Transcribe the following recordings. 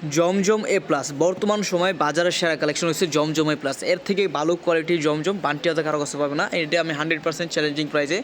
জমজম এ plus বর্তমান সময়ে বাজারের সেরা কালেকশন হচ্ছে জমজম এ প্লাস এর থেকে ভালো কোয়ালিটির জমজম বান্টি হাতে কারও কাছে পাবে না। এটা আমি হান্ড্রেড পার্সেন্ট চ্যালেঞ্জিং প্রাইসে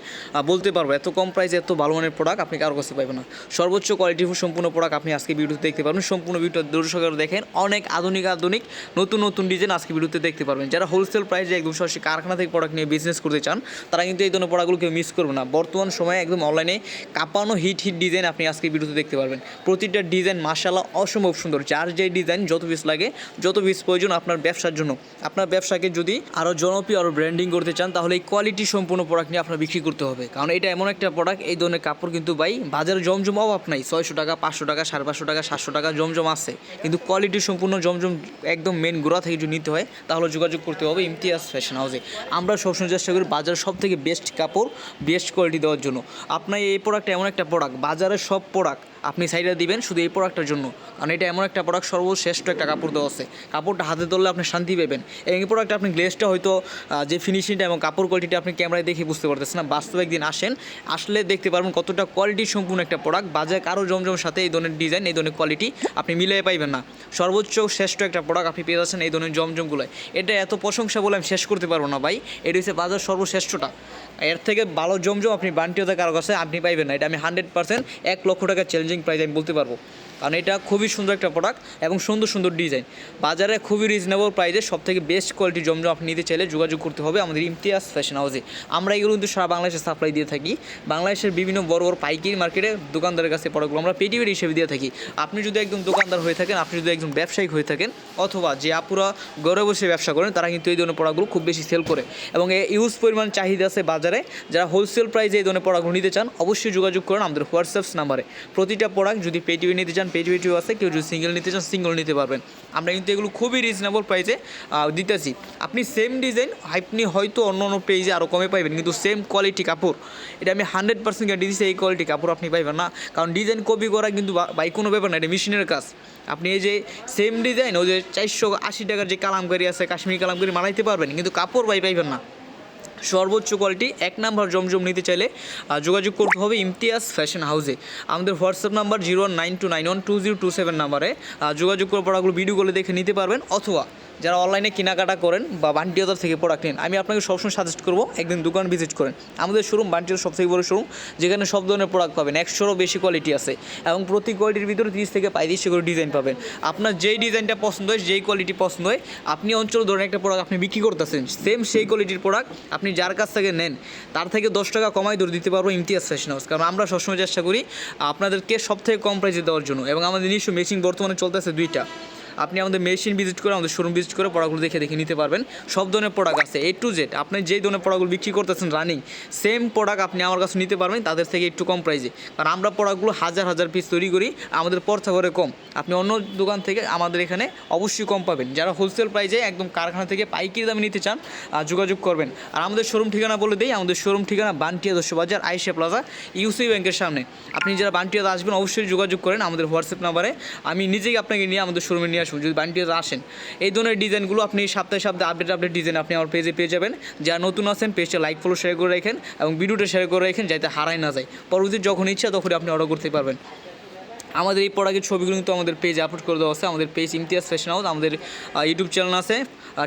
বলতে পারব। এত কম প্রাইসে এত ভালো মানের প্রোডাক্ট আপনি কারও কাছে পাবেন না। সর্বোচ্চ কোয়ালিটির সম্পূর্ণ প্রোডাক্ট আপনি আজকে ভিডিওতে দেখতে পারবেন। সম্পূর্ণ ভিডিও দর্শকের দেখেন। অনেক আধুনিক আধুনিক, নতুন নতুন ডিজাইন আজকে ভিডিওতে দেখতে পারবেন। যারা হোলসেল প্রাইসে একদম সরাসরি কারখানা থেকে প্রোডাক্ট নিয়ে বিজনেস করতে চান, তারা কিন্তু এই ধরনের প্রোডাক্টগুলো কেউ মিস করবে না। বর্তমান সময়ে একদম অনলাইনে কাঁপানো হিট হিট ডিজাইন আপনি আজকে ভিডিওতে দেখতে পারবেন। প্রতিটা ডিজাইন মাসাল্লাহ অসম্ভব সুন্দর। যার যে ডিজাইন যত পিস লাগে, যত পিস প্রয়োজন আপনার ব্যবসার জন্য। আপনার ব্যবসাকে যদি আরও জনপ্রিয় আরও ব্র্যান্ডিং করতে চান, তাহলে এই কোয়ালিটি সম্পূর্ণ প্রোডাক্ট নিয়ে আপনার বিক্রি করতে হবে। কারণ এটা এমন একটা প্রোডাক্ট এই ধরনের কাপড় কিন্তু ভাই বাজারে জমজম অভাব নাই। ছয়শো টাকা, পাঁচশো টাকা, সাড়ে পাঁচশো টাকা, সাতশো টাকা জমজম আছে। কিন্তু কোয়ালিটি সম্পূর্ণ জমজম একদম মেন গোড়া থেকে যদি নিতে হয়, তাহলে যোগাযোগ করতে হবে ইমতিয়াজ ফ্যাশন হাউসে আমরা সবসময় চেষ্টা করি বাজারের সব থেকে বেস্ট কাপড় বেস্ট কোয়ালিটি দেওয়ার জন্য। আপনার এই প্রোডাক্ট এমন একটা প্রোডাক্ট বাজারের সব প্রোডাক্ট আপনি সাইডে দিবেন শুধু এই প্রোডাক্টটার জন্য। কারণ এটা এমন একটা প্রোডাক্ট সর্বশ্রেষ্ঠ একটা কাপড় দেওয়া আছে। কাপড়টা হাতে ধরলে আপনি শান্তি পাবেন। এই প্রোডাক্টটা আপনি গ্লেসটা হয়তো যে ফিনিশিংটা এবং কাপড় কোয়ালিটিটা আপনি ক্যামেরায় দেখে বুঝতে পারতেছেন না, বাস্তবে একদিন আসেন, আসলে দেখতে পারবেন কতটা কোয়ালিটি সম্পূর্ণ একটা প্রোডাক্ট বাজারে কারও জমজম সাথে এই ধরনের ডিজাইন এই ধরনের কোয়ালিটি আপনি মিলিয়ে পাইবেন না। সর্বোচ্চ শ্রেষ্ঠ একটা প্রোডাক্ট আপনি পেয়ে যাচ্ছেন এই ধরনের জমজমগুলোয়। এটা এত প্রশংসা বলে আমি শেষ করতে পারব না ভাই। এটা হচ্ছে বাজার সর্বশ্রেষ্ঠটা। এর থেকে ভালো জমজম আপনি বান্টিওতে কারও কাছে আপনি পাইবেন না। এটা আমি হান্ড্রেড পার্সেন্ট এক লক্ষ টাকা চ্যালেঞ্জিং প্রাইস আমি বলতে পারব। কারণ এটা খুবই সুন্দর একটা প্রোডাক্ট এবং সুন্দর সুন্দর ডিজাইন বাজারে খুবই রিজনেবল প্রাইসে সব থেকে বেস্ট কোয়ালিটি জমজম আপনি নিতে চাইলে যোগাযোগ করতে হবে আমাদের ইমতিয়াজ ফ্যাশন হাউসে আমরা এগুলো কিন্তু সারা বাংলাদেশে সাপ্লাই দিয়ে থাকি। বাংলাদেশের বিভিন্ন বড় বড় পাইকারি মার্কেটে দোকানদারের কাছে প্রোডাক্টগুলো আমরা পেটিভেট হিসেবে দিয়ে থাকি। আপনি যদি একদম দোকানদার হয়ে থাকেন, আপনি যদি একজন ব্যবসায়িক হয়ে থাকেন অথবা যে আপুরা ঘরে বসে ব্যবসা করেন, তারা কিন্তু এই ধরনের প্রোডাক্টগুলো খুব বেশি সেল করে। এবং ইউজ পরিমাণ চাহিদা আছে বাজারে। যারা হোলসেল প্রাইসে এই ধরনের প্রোডাক্টগুলো নিতে চান, অবশ্যই যোগাযোগ করেন আমাদের হোয়াটসঅ্যাপ নাম্বারে। প্রতিটা প্রোডাক্ট যদি পেটিভি নিতে চান পেটিভিটিও আছে, কেউ যদি সিঙ্গেল নিতে চান সিঙ্গেল নিতে পারবেন। আমরা কিন্তু এগুলো খুবই রিজনেবল প্রাইসে দিতেছি। আপনি সেম ডিজাইন আপনি হয়তো অন্য অন্য পেজে আরও কমে পাইবেন, কিন্তু সেম কোয়ালিটি কাপড়, এটা আমি হান্ড্রেড পার্সেন্ট গ্যারান্টি দিচ্ছি এই কোয়ালিটি কাপড় আপনি পাইবেন না। কারণ ডিজাইন কপি করা কিন্তু বাই কোনো ব্যাপার না, এটা মেশিনের কাজ। আপনি এই যে সেম ডিজাইন ওই যে চারশো আশি টাকার যে কালামকারি আছে, কাশ্মীরি কালামকারি মানাইতে পারবেন, কিন্তু কাপড় বাই পাইবেন না। সর্বোচ্চ কোয়ালিটি এক নাম্বার জমজম নিতে চাইলে যোগাযোগ করতে হবে ইমতিয়াজ ফ্যাশন হাউসে আমাদের WhatsApp number zero nine two nine one two zero two seven নাম্বারে যোগাযোগ করে পড়াগুলো ভিডিও করে দেখে নিতে পারবেন, অথবা যারা অনলাইনে কেনাকাটা করেন বা বান্টিয়াদার থেকে প্রোডাক্ট নেন, আমি আপনাকে সবসময় সাজেস্ট করব একদিন দোকান ভিজিট করেন। আমাদের শোরুম বান্টিয়ার সবথেকে বড় শোরুম যেখানে সব ধরনের প্রোডাক্ট পাবেন। একশোরও বেশি কোয়ালিটি আছে এবং প্রতি কোয়ালিটির ভিতরে তিরিশ থেকে পঁয়ত্রিশশো করে ডিজাইন পাবেন। আপনার যেই ডিজাইনটা পছন্দ হয়, যেই কোয়ালিটি পছন্দ হয়, আপনি অঞ্চল ধরেন একটা প্রোডাক্ট আপনি বিক্রি করতেছেন সেম সেই কোয়ালিটির প্রোডাক্ট আপনি যার কাছ থেকে নেন, তার থেকে দশ টাকা কমাই ধরে দিতে পারব ইমতিয়াজ ফ্যাশন হাউস কারণ আমরা সবসময় চেষ্টা করি আপনাদেরকে সব থেকে কম প্রাইসে দেওয়ার জন্য এবং আমাদের নিজস্ব মেশিন বর্তমানে চলতেছে দুইটা। আপনি আমাদের মেশিন ভিজিট করে, আমাদের শোরুম ভিজিট করে প্রোডাক্টগুলো দেখে দেখে নিতে পারবেন। সব ধরনের প্রোডাক্ট আছে এ টু জেড আপনি যেই ধরনের প্রোডাক্টগুলো বিক্রি করতেছেন রানিং সেম প্রোডাক্ট আপনি আমার কাছে নিতে পারবেন, তাদের থেকে একটু কম প্রাইসে কারণ আমরা প্রোডাক্টগুলো হাজার হাজার পিস তৈরি করি, আমাদের পর্থা করে কম। আপনি অন্য দোকান থেকে আমাদের এখানে অবশ্যই কম পাবেন। যারা হোলসেল প্রাইসে একদম কারখানা থেকে পাইকারি দামে নিতে চান যোগাযোগ করবেন। আর আমাদের শোরুম ঠিকানা বলে দিই, আমাদের শোরুম ঠিকানা বান্টিয়া দশ বাজার আইসা প্লাজা ইউসি ব্যাংকের সামনে। আপনি যারা বান্টিয়াতে আসবেন, অবশ্যই যোগাযোগ করেন আমাদের হোয়াটসঅ্যাপ নাম্বারে। আমি নিজেই আপনাকে নিয়ে আমাদের শোরুমে নিয়ে আসব যদি বান্টিয়াতে আসেন, এই ধরনের ডিজাইনগুলো আপনি সপ্তাহে সপ্তাহে আপডেট আপডেট ডিজাইন আপনি আমার পেজে পেয়ে যাবেন। যারা নতুন আছেন পেজটা লাইক ফলো শেয়ার করে রাখেন এবং ভিডিওটা শেয়ার করে রাখেন যাতে হারাই না যায়। পরবর্তী যখন ইচ্ছা, তখনই আপনি অর্ডার করতে পারবেন। আমাদের এই প্রোডাক্টের ছবিগুলো কিন্তু আমাদের পেজে আপলোড করে দেওয়া আছে। আমাদের পেজ ইমতিয়াজ ফ্যাশন হাউস আমাদের ইউটিউব চ্যানেল আছে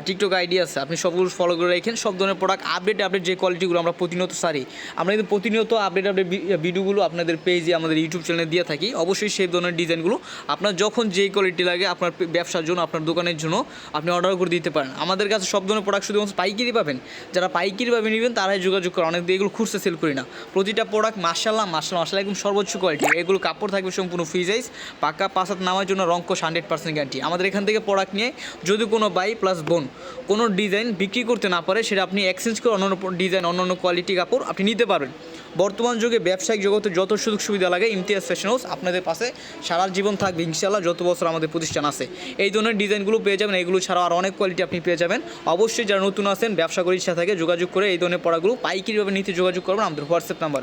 টিকটক আইডি আছে। আপনি সবগুলো ফলো করে রাখেন। সব ধরনের প্রোডাক্ট আপডেট আপডেট যে কোয়ালিটিগুলো আমরা প্রতিনিয়ত সারি আমরা কিন্তু প্রতিনিয়ত আপডেট আপডেট ভিডিওগুলো আপনাদের পেজে আমাদের ইউটিউব চ্যানেলে দিয়ে থাকি। অবশ্যই সেই ধরনের ডিজাইনগুলো আপনার যখন যেই কোয়ালিটি লাগে আপনার ব্যবসার জন্য, আপনার দোকানের জন্য আপনি অর্ডার করে দিতে পারেন। আমাদের কাছে সব ধরনের প্রোডাক্ট শুধুমাত্র পাইকারি পাবেন। যারা পাইকারিভাবে নেবেন, তারাই যোগাযোগ করে অনেক দিয়ে এগুলো খুচরা সেল করি না। প্রতিটা প্রোডাক্ট মার্শাল্লাহ মার্শাল্লাহ মার্শাল্লাহ একদম সর্বোচ্চ কোয়ালিটি এগুলো কাপড় থাকবে সম্পূর্ণ ফ্রি সাইজ পাকা পাসাত নামার জন্য রঙ্কশ হান্ড্রেড পার্সেন্ট গ্যারান্টি। আমাদের এখান থেকে প্রোডাক্ট নিয়ে যদি কোনো বাই প্লাস বোন কোনো ডিজাইন বিক্রি করতে না পারে, সেটা আপনি এক্সচেঞ্জ করে অন্য ডিজাইন অন্য অন্য কোয়ালিটি কাপড় আপনি নিতে পারবেন। বর্তমান যুগে ব্যবসায়িক জগতে যত সুযোগ সুবিধা লাগে, ইমতিয়াজ ফ্যাশন হাউস আপনাদের পাশে সারা জীবন থাকবে। ইনশাল্লাহ যত বছর আমাদের প্রতিষ্ঠান আছে, এই ধরনের ডিজাইনগুলো পেয়ে যাবেন। এগুলো ছাড়াও আর অনেক কোয়ালিটি আপনি পেয়ে যাবেন। অবশ্যই যারা নতুন আছেন, ব্যবসা করার ইচ্ছা থাকে, যোগাযোগ করে এই ধরনের পড়াগুলো পাইকারিভাবে নিতে যোগাযোগ করবেন। আমাদের হোয়াটসঅ্যাপ নাম্বার